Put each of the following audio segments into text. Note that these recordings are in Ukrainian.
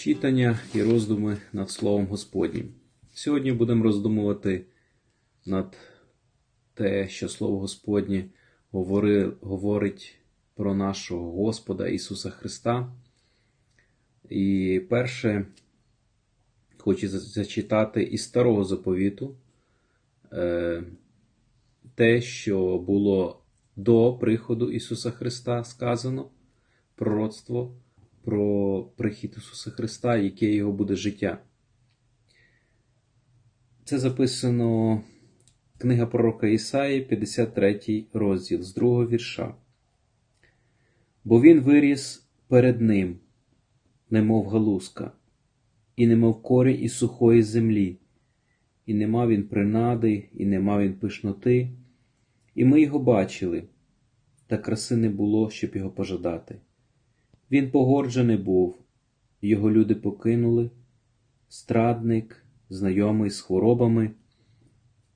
Читання і роздуми над Словом Господнім. Сьогодні будемо роздумувати над те, що Слово Господнє говори- говорить про нашого Господа Ісуса Христа. І перше, хочу зачитати із Старого заповіту е, те, що було до приходу Ісуса Христа сказано, пророцтво про прихід Ісуса Христа, яке його буде життя. Це записано книга пророка Ісаї, 53 розділ з другого вірша. Бо він виріс перед ним, немов галузка, і немов корінь із сухої землі, і не мав він принади, і не мав він пишноти, і ми його бачили, та краси не було, щоб його пожадати. Він погорджений був, його люди покинули, страдник, знайомий з хворобами,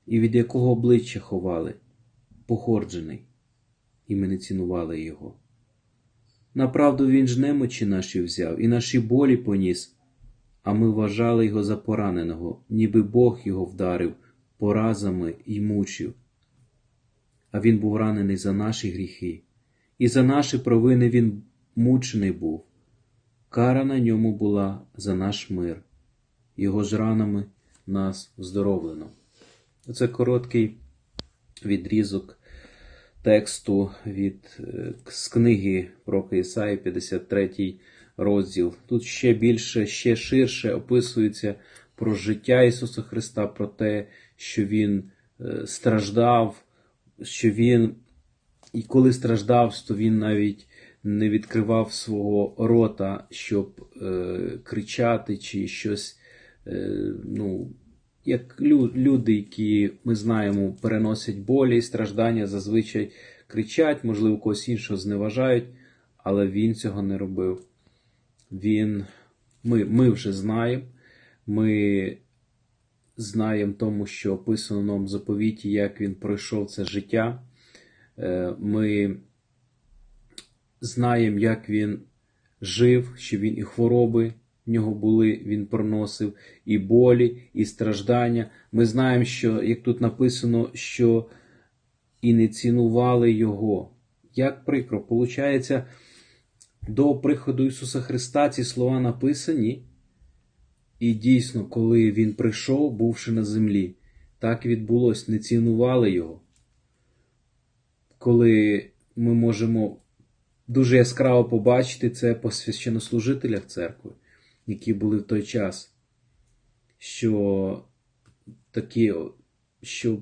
і від якого обличчя ховали, погорджений, і ми не цінували його. Направду він ж немочі наші взяв і наші болі поніс, а ми вважали його за пораненого, ніби Бог його вдарив поразами й мучив. А він був ранений за наші гріхи, і за наші провини він мучений був. Кара на ньому була за наш мир, його ж ранами нас здоровлено. Це короткий відрізок тексту від, е, з книги про Ісаї, 53 розділ. Тут ще більше, ще ширше описується про життя Ісуса Христа, про те, що Він е, страждав, що Він, і коли страждав, то Він навіть не відкривав свого рота, щоб е, кричати чи щось. Е, ну, як лю- люди, які ми знаємо, переносять болі і страждання, зазвичай кричать, можливо, когось іншого зневажають, але він цього не робив. Він, ми, ми вже знаємо, ми знаємо тому, що описано в заповіті, як він пройшов це життя. Е, Ми знаємо, як він жив, що він і хвороби в нього були, він проносив, і болі, і страждання. Ми знаємо, що, як тут написано, що і не цінували його. Як прикро, Получається, до приходу Ісуса Христа ці слова написані, і дійсно, коли Він прийшов, бувши на землі, так відбулось, не цінували його. Коли ми можемо дуже яскраво побачити це по священнослужителях церкви, які були в той час, що такі, що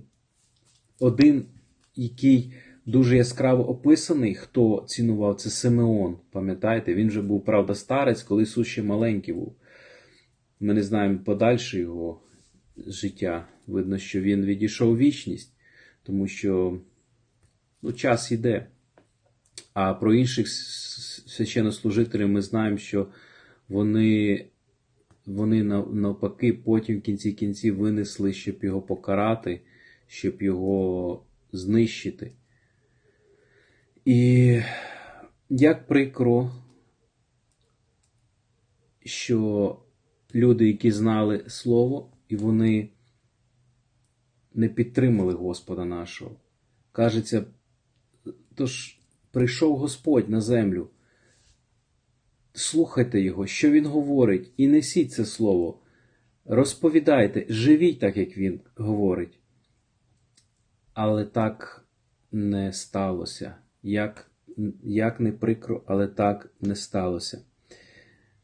один, який дуже яскраво описаний, хто цінував, це Симеон. Пам'ятаєте, він вже був, правда, старець, коли Ісус ще маленький був. Ми не знаємо подальше його життя. Видно, що він відійшов вічність, тому що ну, час йде. А про інших священнослужителів ми знаємо, що вони, вони навпаки потім в кінці кінців винесли, щоб його покарати, щоб його знищити. І як прикро, що люди, які знали Слово, і вони не підтримали Господа нашого. Кажеться, тож прийшов Господь на землю. Слухайте Його, що Він говорить, і несіть це слово. Розповідайте, живіть так, як Він говорить. Але так не сталося. Як, як не прикро, але так не сталося.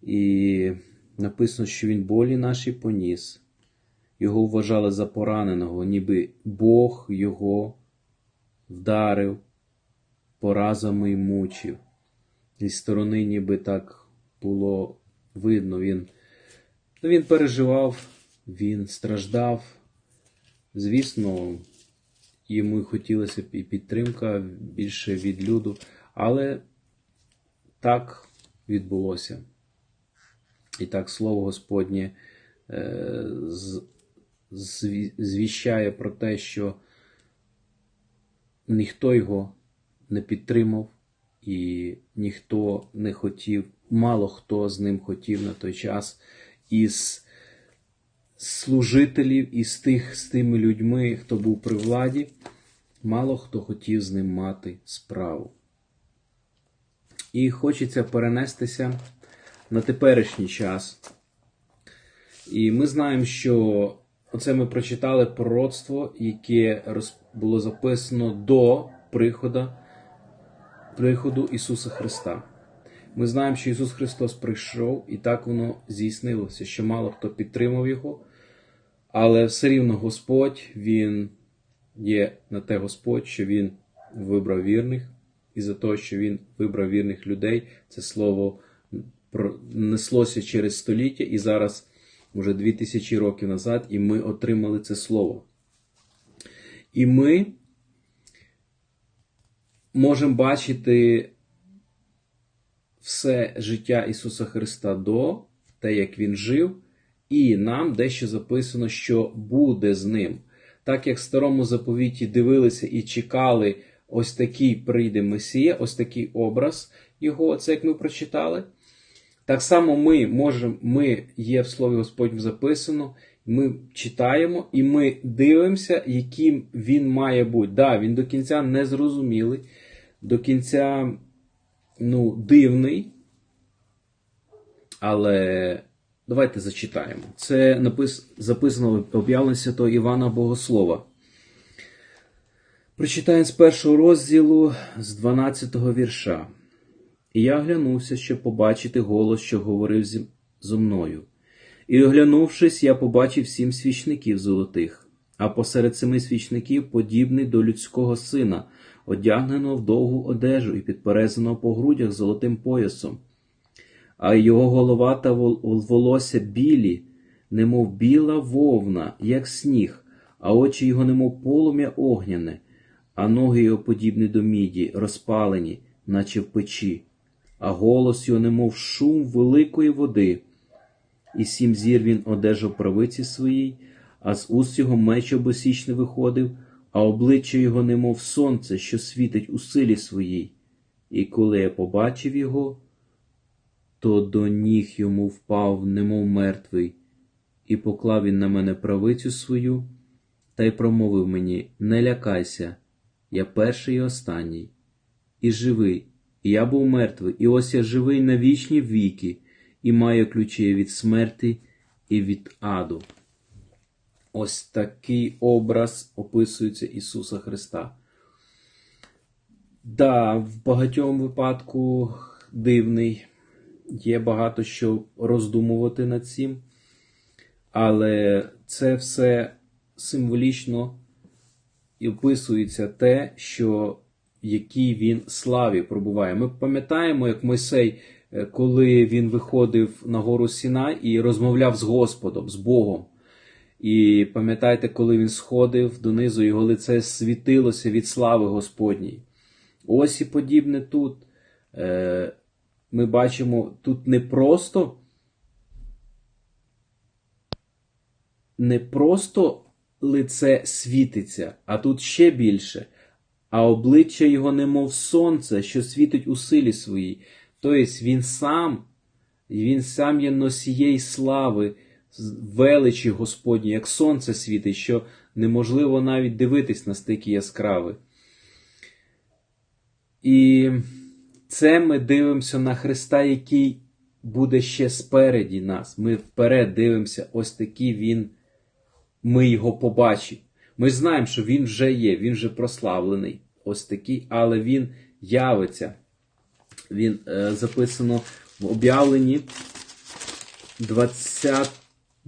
І написано, що він болі наші поніс. Його вважали за пораненого, ніби Бог його вдарив поразами й мучив. Зі сторони ніби так було видно. Він, ну, він переживав, він страждав. Звісно, йому хотілося б і підтримка більше від люду, але так відбулося. І так слово Господнє е, звіщає про те, що ніхто його не підтримав і ніхто не хотів мало хто з ним хотів на той час із служителів, із тих з тими людьми, хто був при владі, мало хто хотів з ним мати справу. І хочеться перенестися на теперішній час. І ми знаємо, що оце ми прочитали пророцтво, яке було записано до приходу, приходу Ісуса Христа. Ми знаємо, що Ісус Христос прийшов, і так воно здійснилося, що мало хто підтримав Його, але все рівно Господь, Він є на те Господь, що Він вибрав вірних, і за те, що Він вибрав вірних людей, це слово неслося через століття, і зараз, вже 2000 років назад, і ми отримали це слово. І ми можемо бачити все життя Ісуса Христа до те, як Він жив, і нам дещо записано, що буде з ним. Так як в старому заповіті дивилися і чекали, ось такий прийде Месія, ось такий образ Його, це як ми прочитали. Так само ми можемо, ми є в Слові Господь записано, ми читаємо і ми дивимося, яким він має бути. Да, він до кінця не зрозумілий, до кінця ну, дивний. Але давайте зачитаємо. Це напис... записано в об'явленні Святого Івана Богослова. Прочитаємо з першого розділу з 12 го вірша. І я оглянувся, щоб побачити голос, що говорив зі... зо мною. І, оглянувшись, я побачив сім свічників золотих, а посеред семи свічників подібний до людського сина, одягненого в довгу одежу і підперезаного по грудях золотим поясом, а його голова та волосся білі, немов біла вовна, як сніг, а очі його, немов полум'я огняне, а ноги його подібні до міді, розпалені, наче в печі, а голос його, немов шум великої води. І сім зір він одежав правиці своїй, а з уст його меч обосічний виходив а обличчя його, немов сонце, що світить у силі своїй. І коли я побачив його, то до ніг йому впав, немов мертвий, і поклав він на мене правицю свою, та й промовив мені: Не лякайся, я перший і останній, і живий, і я був мертвий, і ось я живий на вічні віки, і маю ключі від смерті і від аду. Ось такий образ описується Ісуса Христа. Да, в багатьом випадку дивний, є багато що роздумувати над цим, але це все символічно і описується те, що в якій він славі пробуває. Ми пам'ятаємо, як Мойсей, коли він виходив на гору Сіна і розмовляв з Господом, з Богом. І пам'ятаєте, коли він сходив донизу, його лице світилося від слави Господній. Ось і подібне тут. Е, ми бачимо тут не просто не просто лице світиться, а тут ще більше, а обличчя його немов сонце, що світить у силі своїй. Тобто він сам, він сам є носієй слави величі Господні, як сонце світить, що неможливо навіть дивитись на стики яскраві. І це ми дивимося на Христа, який буде ще спереді нас. Ми вперед дивимося, ось такий Він, ми його побачимо. Ми знаємо, що Він вже є, Він вже прославлений, ось такий, але Він явиться. Він е, записано в об'явленні 20.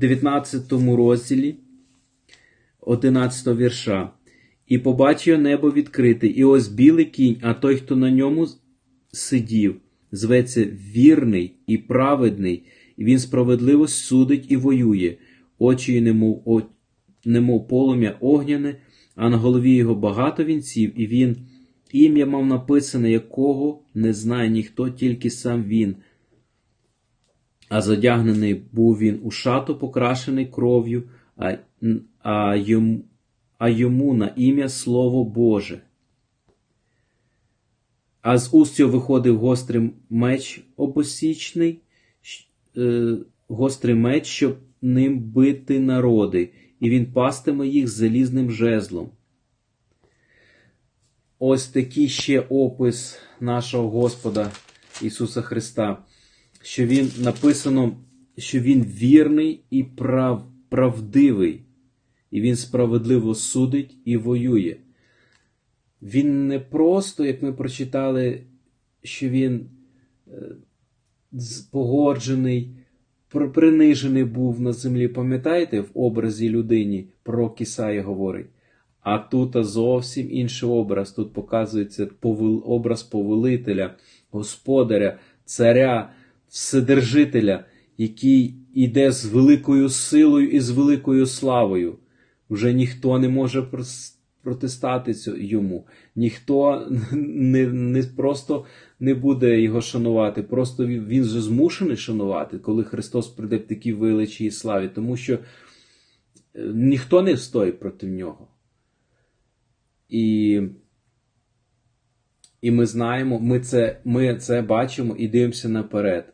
19 розділі 11 вірша. І побачив небо відкрите, і ось білий кінь, а той, хто на ньому сидів, зветься вірний і праведний, і він справедливо судить і воює, очі, немов, немов полум'я огняне, а на голові його багато вінців, і він ім'я мав написане, якого не знає ніхто, тільки сам він а задягнений був він у шату, покрашений кров'ю, а, а, йому, а йому на ім'я Слово Боже. а з уст його виходив гострий меч обосічний, е, гострий меч, щоб ним бити народи, і він пастиме їх залізним жезлом. Ось такий ще опис нашого Господа Ісуса Христа, що Він написано, що Він вірний і прав, правдивий, і Він справедливо судить і воює. Він не просто, як ми прочитали, що він е, погоджений, принижений був на землі. Пам'ятаєте, в образі людині пророк Ісаї говорить. А тут зовсім інший образ. Тут показується образ повелителя, господаря, царя, вседержителя, який іде з великою силою і з великою славою. Вже ніхто не може протистати йому. Ніхто не, не просто не буде його шанувати, просто він, же змушений шанувати, коли Христос прийде в такій величі і славі, тому що е, ніхто не встоїть проти нього. І, і ми знаємо, ми це, ми це бачимо і дивимося наперед.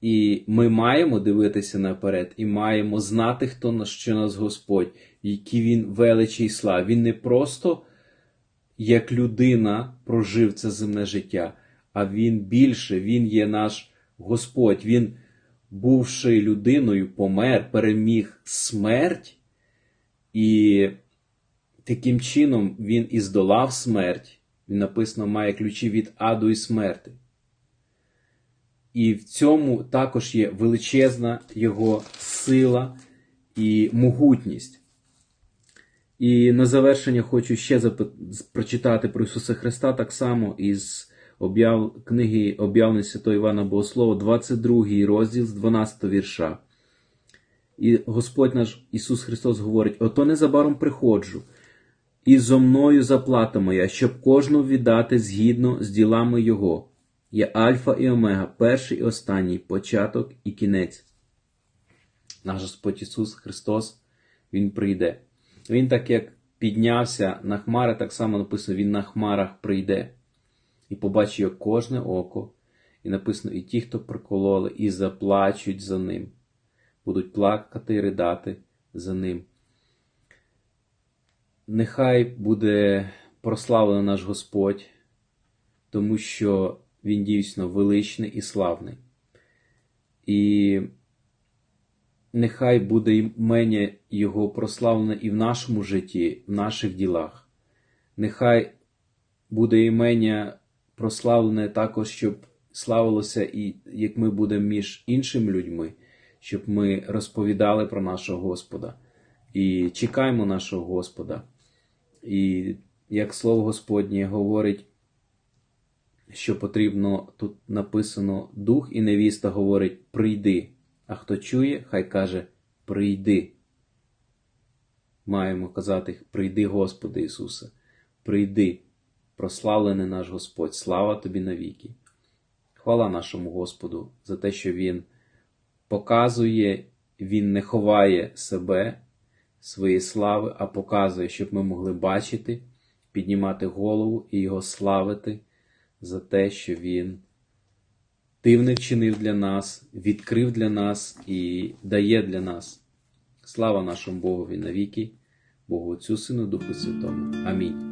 І ми маємо дивитися наперед, і маємо знати, хто нас, що нас Господь, який Він величий і слав. Він не просто як людина прожив це земне життя, а Він більше, Він є наш Господь. Він, бувши людиною, помер, переміг смерть, і таким чином Він і здолав смерть. Він написано, має ключі від аду і смерти. І в цьому також є величезна його сила і могутність. І на завершення хочу ще запи- прочитати про Ісуса Христа так само із об'яв... книги Об'явлення Святого Івана Богослова, 22 розділ з 12 вірша. І Господь наш Ісус Христос говорить: Ото незабаром приходжу, і зо мною заплата моя, щоб кожну віддати згідно з ділами Його. Я Альфа і Омега, перший і останній, початок і кінець. Наш Господь Ісус Христос, Він прийде. Він так як піднявся на хмари, так само написано, Він на хмарах прийде. І побачить його кожне око. І написано, і ті, хто прокололи, і заплачуть за ним. Будуть плакати і ридати за ним. Нехай буде прославлений наш Господь, тому що Він дійсно величний і славний. І нехай буде імення Його прославлене і в нашому житті, в наших ділах. Нехай буде імення прославлене також, щоб славилося, і як ми будемо між іншими людьми, щоб ми розповідали про нашого Господа і чекаємо нашого Господа. І як слово Господнє говорить, що потрібно, тут написано дух і невіста говорить прийди. А хто чує, хай каже прийди. Маємо казати прийди, Господи Ісусе, прийди, прославлений наш Господь, слава тобі навіки. Хвала нашому Господу за те, що Він показує, Він не ховає себе, своєї слави, а показує, щоб ми могли бачити, піднімати голову і Його славити за те, що Він дивне вчинив для нас, відкрив для нас і дає для нас. Слава нашому Богові навіки, Богу Отцю, Сину, Духу Святому. Амінь.